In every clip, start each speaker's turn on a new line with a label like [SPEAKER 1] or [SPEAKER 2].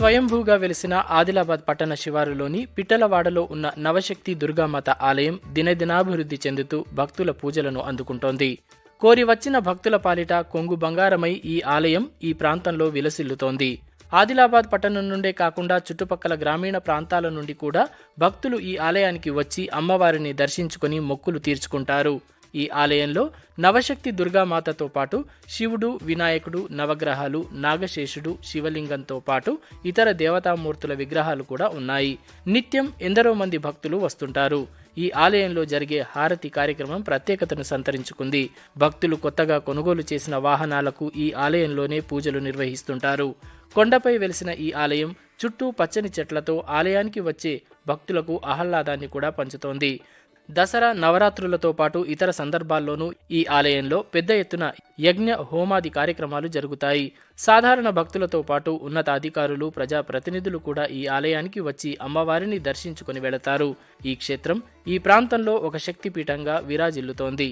[SPEAKER 1] స్వయంభూగా వెలిసిన ఆదిలాబాద్ పట్టణ శివారులోని పిట్టలవాడలో ఉన్న నవశక్తి దుర్గామాత ఆలయం దినదినాభివృద్ధి చెందుతూ భక్తుల పూజలను అందుకుంటోంది. కోరి వచ్చిన భక్తుల పాలిట కొంగు బంగారమై ఈ ఆలయం ఈ ప్రాంతంలో విలసిల్లుతోంది. ఆదిలాబాద్ పట్టణం నుండే కాకుండా చుట్టుపక్కల గ్రామీణ ప్రాంతాల నుండి కూడా భక్తులు ఈ ఆలయానికి వచ్చి అమ్మవారిని దర్శించుకుని మొక్కులు తీర్చుకుంటారు. ఈ ఆలయంలో నవశక్తి దుర్గామాతతో పాటు శివుడు వినాయకుడు నవగ్రహాలు నాగశేషుడు శివలింగంతో పాటు ఇతర దేవతామూర్తుల విగ్రహాలు కూడా ఉన్నాయి. నిత్యం ఎందరో మంది భక్తులు వస్తుంటారు. ఈ ఆలయంలో జరిగే హారతి కార్యక్రమం ప్రత్యేకతను సంతరించుకుంది. భక్తులు కొత్తగా కొనుగోలు చేసిన వాహనాలకు ఈ ఆలయంలోనే పూజలు నిర్వహిస్తుంటారు. కొండపై వెలిసిన ఈ ఆలయం చుట్టూ పచ్చని చెట్లతో ఆలయానికి వచ్చే భక్తులకు ఆహ్లాదాన్ని కూడా పంచుతోంది. దసరా నవరాత్రులతో పాటు ఇతర సందర్భాల్లోనూ ఈ ఆలయంలో పెద్ద ఎత్తున యజ్ఞ హోమాది కార్యక్రమాలు జరుగుతాయి. సాధారణ భక్తులతో పాటు ఉన్నతాధికారులు ప్రజాప్రతినిధులు కూడా ఈ ఆలయానికి వచ్చి అమ్మవారిని దర్శించుకుని వెళతారు. ఈ క్షేత్రం ఈ ప్రాంతంలో ఒక శక్తిపీఠంగా విరాజిల్లుతోంది.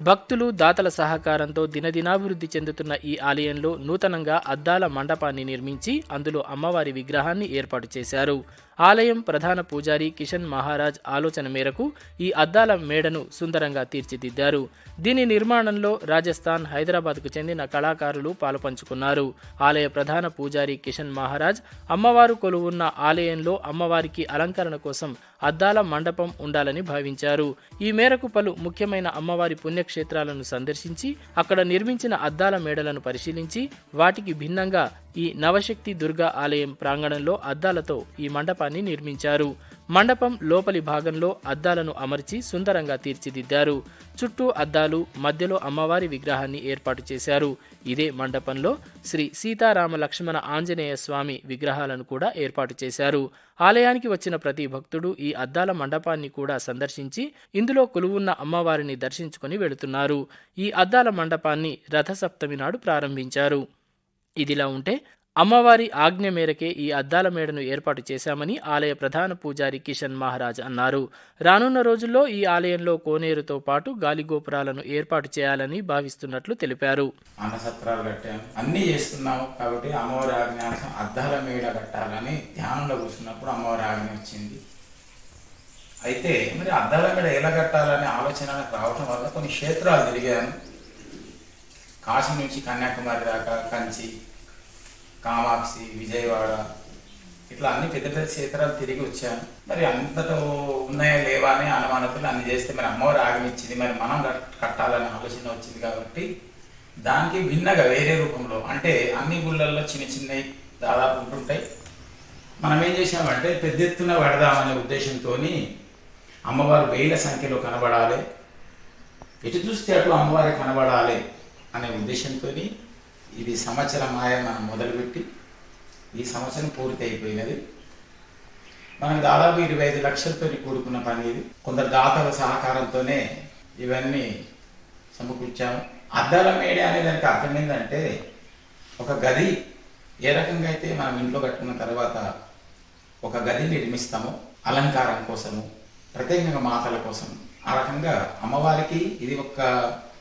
[SPEAKER 1] భక్తులు దాతల సహకారంతో దినదినాభివృద్ధి చెందుతున్న ఈ ఆలయంలో నూతనంగా అద్దాల మండపాన్ని నిర్మించి అందులో అమ్మవారి విగ్రహాన్ని ఏర్పాటు చేశారు. ఆలయం ప్రధాన పూజారి కిషన్ మహారాజ్ ఆలోచన మేరకు ఈ అద్దాల మేడను సుందరంగా తీర్చిదిద్దారు. దీని నిర్మాణంలో రాజస్థాన్ హైదరాబాద్కు చెందిన కళాకారులు పాలుపంచుకున్నారు. ఆలయ ప్రధాన పూజారి కిషన్ మహారాజ్ అమ్మవారు కొలువున్న ఆలయంలో అమ్మవారికి అలంకరణ కోసం అద్దాల మండపం ఉండాలని భావించారు. ఈ మేరకు పలు ముఖ్యమైన అమ్మవారి పుణ్యక్షేత్రాలను సందర్శించి అక్కడ నిర్మించిన అద్దాల మేడలను పరిశీలించి వాటికి భిన్నంగా ఈ నవశక్తి దుర్గా ఆలయం ప్రాంగణంలో అద్దాలతో ఈ మండపాన్ని నిర్మించారు. మండపం లోపలి భాగంలో అద్దాలను అమర్చి సుందరంగా తీర్చిదిద్దారు. చుట్టూ అద్దాలు మధ్యలో అమ్మవారి విగ్రహాన్ని ఏర్పాటు చేశారు. ఇదే మండపంలో శ్రీ సీతారామ లక్ష్మణ ఆంజనేయ స్వామి విగ్రహాలను కూడా ఏర్పాటు చేశారు. ఆలయానికి వచ్చిన ప్రతి భక్తుడు ఈ అద్దాల మండపాన్ని కూడా సందర్శించి ఇందులో కొలువున్న అమ్మవారిని దర్శించుకుని వెళుతున్నారు. ఈ అద్దాల మండపాన్ని రథసప్తమి నాడు ప్రారంభించారు. ఇదిలా ఉంటే అమ్మవారి ఆజ్ఞ మేరకే ఈ అద్దాల మేడను ఏర్పాటు చేశామని ఆలయ ప్రధాన పూజారి కిషన్ మహారాజ్ అన్నారు. రానున్న రోజుల్లో ఈ ఆలయంలో కోనేరుతో పాటు గాలి గోపురాలను ఏర్పాటు చేయాలని భావిస్తున్నట్లు తెలిపారు.
[SPEAKER 2] అన్నసత్రాలు కట్టాం. అన్నీ చేస్తున్నాము కాబట్టి అమ్మవారి ఆజ్ఞాసం అద్దాల మేడ కట్టాలని ధ్యానంలో కూర్చున్నప్పుడు అమ్మవారి ఆజ్ఞ వచ్చింది. అయితే మరి అద్దాల మేడ ఎలా కట్టాలనే ఆలోచన రావటం వల్ల కొన్ని క్షేత్రాలు తిరిగాను. కాశీ నుంచి కన్యాకుమారి దాకా కంచి కామాక్షి విజయవాడ ఇట్లా అన్ని పెద్ద పెద్ద క్షేత్రాలు తిరిగి వచ్చాను. మరి అంతటో ఉన్నాయా లేవా అని అనుమానతలు అన్ని చేస్తే మరి అమ్మవారు ఆగమిచ్చింది. మరి మనం కట్టాలని కట్టాలనే ఆలోచన వచ్చింది కాబట్టి దానికి భిన్నగా వేరే రూపంలో అంటే అన్ని గుళ్ళల్లో చిన్న చిన్నవి దాదాపు ఉంటుంటాయి. మనం ఏం చేసామంటే పెద్ద ఎత్తున పెడదామనే ఉద్దేశంతో అమ్మవారు వేల సంఖ్యలో కనబడాలి. ఎటు చూస్తే అటు అమ్మవారి కనబడాలి. అనే ఉద్దేశంతో ఇది సంవత్సరం మాయ మనం మొదలుపెట్టి ఈ సంవత్సరం పూర్తి అయిపోయినది మనం దాదాపు ఇరవై ఐదు లక్షలతో కూడుకున్న పని ఇది. కొందరు దాతల సహకారంతోనే ఇవన్నీ సమకూర్చాము. అద్దాల మేడ అనే దానికి అర్థం ఏంటంటే ఒక గది ఏ రకంగా అయితే మనం ఇంట్లో కట్టుకున్న తర్వాత ఒక గది నిర్మిస్తామో అలంకారం కోసము ప్రత్యేకంగా మాతల కోసం ఆ రకంగా అమ్మవారికి ఇది ఒక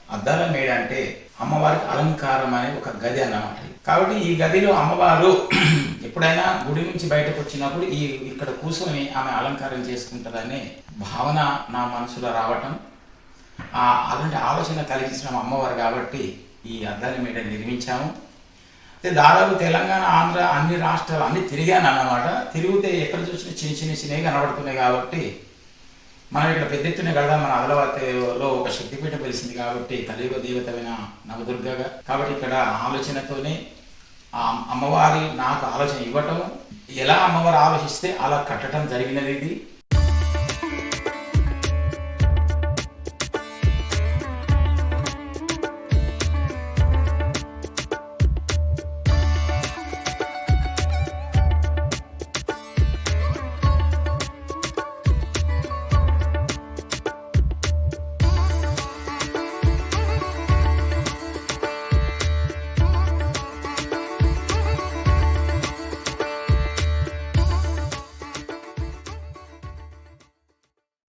[SPEAKER 2] అద్దాల మేడ అంటే అమ్మవారికి అలంకారం అనే ఒక గది అన్నమాట. కాబట్టి ఈ గదిలో అమ్మవారు ఎప్పుడైనా గుడి నుంచి బయటకు వచ్చినప్పుడు ఈ ఇక్కడ కూర్చొని ఆమె అలంకారం చేసుకుంటుందనే భావన నా మనసులో రావటం ఆ అలాంటి ఆలోచన కలిగించిన అమ్మవారు కాబట్టి ఈ అద్దాల మేడ నిర్మించాము. అయితే దాదాపు తెలంగాణ ఆంధ్ర అన్ని రాష్ట్రాలు అన్ని తిరిగాను అన్నమాట తిరిగితే ఎక్కడ చూసినా చిన్న చిన్న చిన్నవి కనబడుతున్నాయి కాబట్టి మనం ఇక్కడ పెద్ద ఎత్తున కదా మన అదలవాతిలో ఒక శక్తిపీఠ వెలిసింది కాబట్టి కలియుగ దేవతమైన నవదుర్గగా. కాబట్టి ఇక్కడ ఆలోచనతోనే ఆ అమ్మవారి నాకు ఆలోచన ఇవ్వటం ఎలా అమ్మవారు ఆలోచిస్తే అలా కట్టడం జరిగినది ఇది.